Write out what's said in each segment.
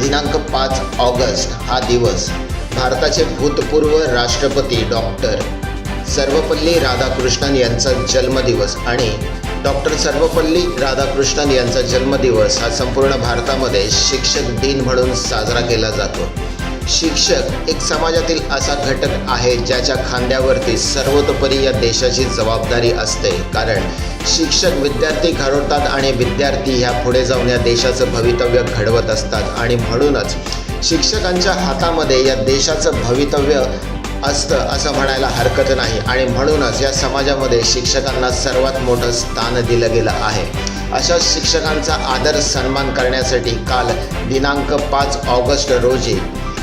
दिनांक पाच ऑगस्ट हा दिवस भारताचे भूतपूर्व राष्ट्रपती डॉक्टर सर्वपल्ली राधाकृष्णन यांचा जन्मदिवस आणि डॉक्टर सर्वपल्ली राधाकृष्णन यांचा जन्मदिवस हा संपूर्ण भारतामध्ये शिक्षक दिन म्हणून साजरा केला जातो. शिक्षक एक समाजातील असा घटक आहे ज्याच्या खांद्यावरती सर्वतोपरी या देशाची जबाबदारी असते. कारण शिक्षक विद्यार्थी घडवतात आणि विद्यार्थी ह्या पुढे जाऊन या देशाचं भवितव्य घडवत असतात. आणि म्हणूनच शिक्षकांच्या हातामध्ये या देशाचं भवितव्य असतं असं म्हणायला हरकत नाही. आणि म्हणूनच या समाजामध्ये शिक्षकांना सर्वात मोठं स्थान दिलं गेलं आहे. अशा शिक्षकांचा आदर सन्मान करण्यासाठी काल दिनांक पाच ऑगस्ट रोजी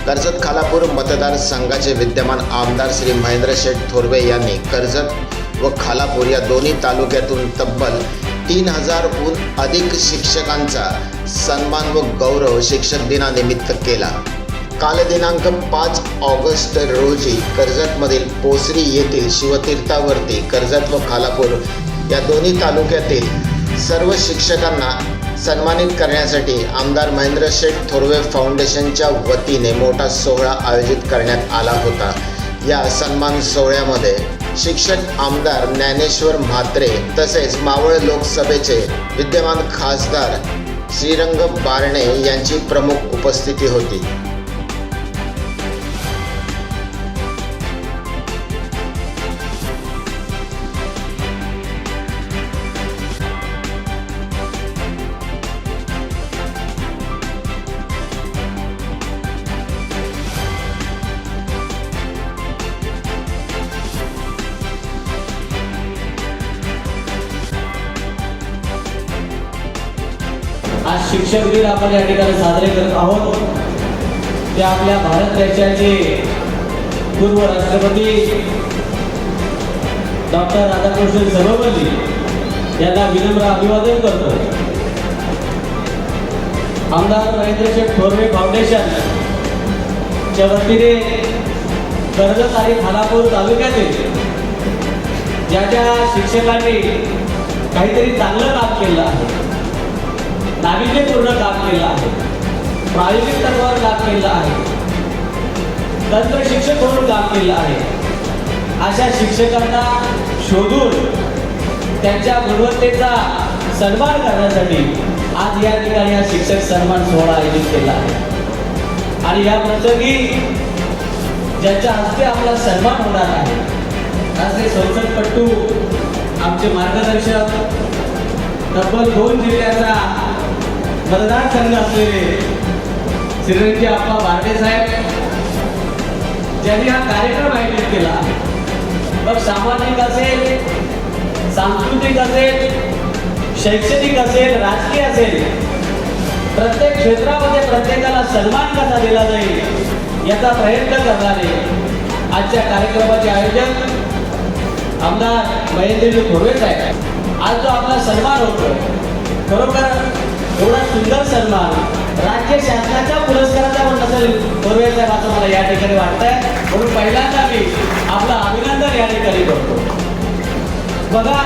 कर्जत खालापूर मतदारसंघाचे विद्यमान आमदार श्री महेंद्र शेठ थोरवे यांनी कर्जत व खालापूर या दोन्ही तालुक्यातून तब्बल तीन हजारहून अधिक शिक्षकांचा सन्मान व गौरव शिक्षक दिनानिमित्त केला. काल दिनांक पाच ऑगस्ट रोजी कर्जतमधील पोसरी येथील शिवतीर्थावरती कर्जत व खालापूर या दोन्ही तालुक्यातील सर्व शिक्षकांना सन्मानित करण्यासाठी आमदार महेंद्र शेठ थोरवे फाउंडेशनच्या वतीने मोठा सोहळा आयोजित करण्यात आला होता. या सन्मान सोहळ्यामध्ये शिक्षक आमदार ज्ञानेश्वर म्हात्रे तसेच मावळ लोकसभेचे विद्यमान खासदार श्रीरंग बारणे यांची प्रमुख उपस्थिती होती. आज शिक्षक दिन आपण या ठिकाणी साजरे करत आहोत. ते आपल्या भारत देशाचे पूर्व राष्ट्रपती डॉक्टर राधाकृष्ण सर्वपल्ली यांना विनम्र अभिवादन करतो. आमदार महेंद्र शेठ थोरवे फाउंडेशन च्या वतीने कर्जत आणि खानापूर तालुक्यातील ज्या ज्या शिक्षकांनी काहीतरी चांगलं काम केलं आहे नाविन्यपूर्ण काम केलं आहे. प्रायोगिक तत्वावर काम केलं आहे. तंत्र शिक्षक म्हणून काम केलं आहे. अशा शिक्षकांना शोधून त्यांच्या गुणवत्तेचा सन्मान करण्यासाठी आज या ठिकाणी हा शिक्षक सन्मान सोहळा आयोजित केला आहे. आणि या प्रसंगी ज्यांच्या हस्ते आपला सन्मान होणार आहे असे संसदपट्टू आमचे मार्गदर्शक तब्बल दोन जिल्ह्याचा मतदार संघ असलेले श्रीरंजी आप्पा बारडे साहेब ज्यांनी हा कार्यक्रम आयोजित केला. मग सामाजिक असेल सांस्कृतिक असेल शैक्षणिक असेल राजकीय असेल प्रत्येक क्षेत्रामध्ये प्रत्येकाला सन्मान कसा दिला जाईल याचा प्रयत्न करणारे आजच्या कार्यक्रमाचे आयोजक आमदार महेंद्रजी थोरवे साहेब. आज जो आपला सन्मान होतो खरोखर एवढा सुंदर सन्मान राज्य शासनाच्या पुरस्काराचा पण नसेल बरोबर साहेब असं मला या ठिकाणी वाटतंय. म्हणून पहिल्यांदा मी आपलं अभिनंदन या ठिकाणी करतो. बघा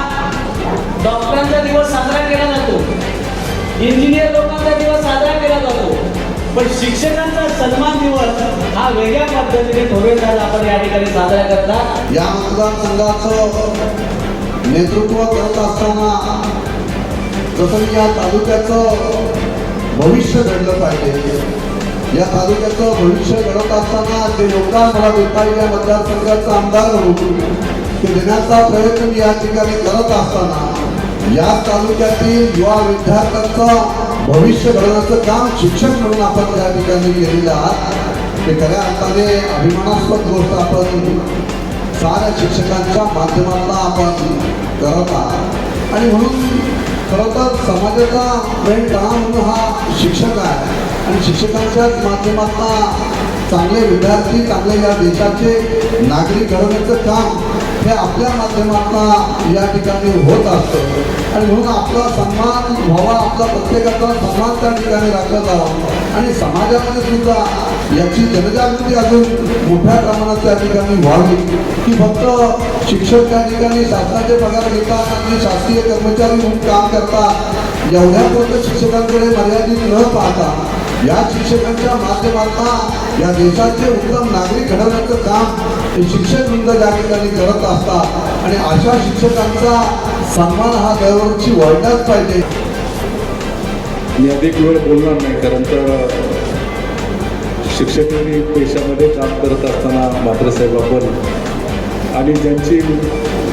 डॉक्टरांचा दिवस साजरा केला जातो. इंजिनियर लोकांचा दिवस साजरा केला जातो. पण शिक्षकांचा सन्मान दिवस हा वेगळ्या पद्धतीने थोडे साहेब आपण या ठिकाणी साजरा करतात या मतदारसंघाचं नेतृत्व करत असताना जसं या तालुक्याचं भविष्य घडलं पाहिजे या तालुक्याचं भविष्य घडत असताना जे योगदान मला देता येईल या मतदारसंघाचा आमदार म्हणून ते देण्याचा प्रयत्न मी या ठिकाणी करत असताना या तालुक्यातील युवा विद्यार्थ्यांचं भविष्य घडवण्याचं काम शिक्षक म्हणून आपण या ठिकाणी केलेलं आहात. ते खऱ्या अर्थाने अभिमानास्पद गोष्ट आपण साऱ्या शिक्षकांच्या माध्यमातून आपण करत आहात. आणि म्हणून खरं तर समाजाचा मेन काम म्हणून हा शिक्षक आहे. आणि शिक्षकांच्याच माध्यमातून चांगले विद्यार्थी चांगले या देशाचे नागरिक घडवण्याचं काम हे आपल्या माध्यमातून या ठिकाणी होत असतं. आणि म्हणून आपला सन्मान व्हावा आपला प्रत्येकाचा सन्मान त्या ठिकाणी राखला जावा आणि समाजामध्ये सुद्धा याची जनजागृती अजून मोठ्या प्रमाणात त्या ठिकाणी व्हावी. की फक्त शिक्षक त्या ठिकाणी शासनाचे पगार घेतात आणि शासकीय कर्मचारी म्हणून काम करतात. एवढ्यापर्यंत शिक्षकांकडे मर्यादित न पाहता या शिक्षकांच्या माध्यमातून या देशाचे उत्तम नागरिक घडवण्याचं काम शिक्षक वृंद त्या ठिकाणी करत असतात. आणि अशा शिक्षकांचा सन्मान हा दरवर्षी वाढलाच पाहिजे. मी अधिक वेळ बोलणार नाही कारण तर शिक्षकांनी पेशामध्ये काम करत असताना मात्र साहेब आपण आणि ज्यांची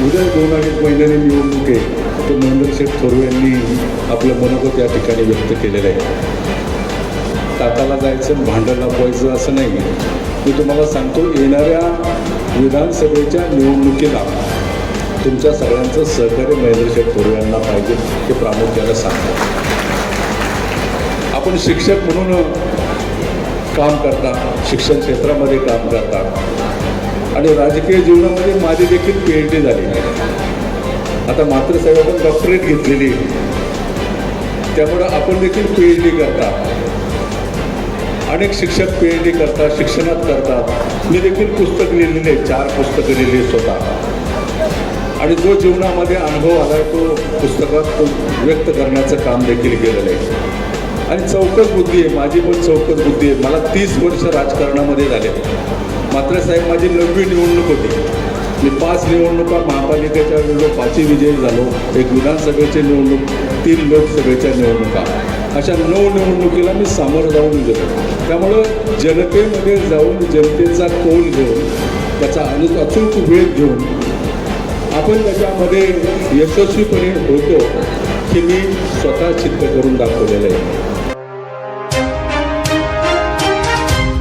उद्या दोन अडीच महिन्याने निवडणूक आहे ते महेंद्र शेठ थोरवे यांनी आपलं मनोगत या ठिकाणी व्यक्त केलेलं आहे. ताताला जायचं भांडण लावायचं असं नाही. मी तुम्हाला सांगतो येणाऱ्या विधानसभेच्या निवडणुकीला तुमच्या सगळ्यांचं सहकार्य महेंद्र शेठ थोरवे यांना पाहिजे हे प्रामुख्याने सांगतो. आपण शिक्षक म्हणून काम करता शिक्षण क्षेत्रामध्ये काम करता आणि राजकीय जीवनामध्ये माझी देखील पी एच डी झाली. आता मात्र साहेब आपण डॉक्टरेट घेतलेली. त्यामुळं आपण देखील पी एच डी करता अनेक शिक्षक पी एच डी करतात शिक्षणात करतात. मी देखील पुस्तक लिहिलेले चार पुस्तकं लिहिली स्वतः. आणि जो जीवनामध्ये अनुभव आला तो पुस्तकात तो व्यक्त करण्याचं काम देखील केलेलं आहे. आणि चौकस बुद्धी आहे माझी पण चौकस बुद्धी आहे. मला तीस वर्ष राजकारणामध्ये झाले. मात्र साहेब माझी नववी निवडणूक होती. मी पाच निवडणुका महापालिकेच्या वेळेला पाचही विजयी झालो. एक विधानसभेची निवडणूक तीन लोकसभेच्या निवडणुका. अशा नऊ निवडणुकीला मी सामोरं जाऊन गेलो. त्यामुळं जनतेमध्ये जाऊन जनतेचा कौल घेऊन त्याचा अनु अचूक वेळ घेऊन आपण त्याच्यामध्ये यशस्वीपणे होतो हे मी स्वतः सिद्ध करून दाखवलेलं आहे.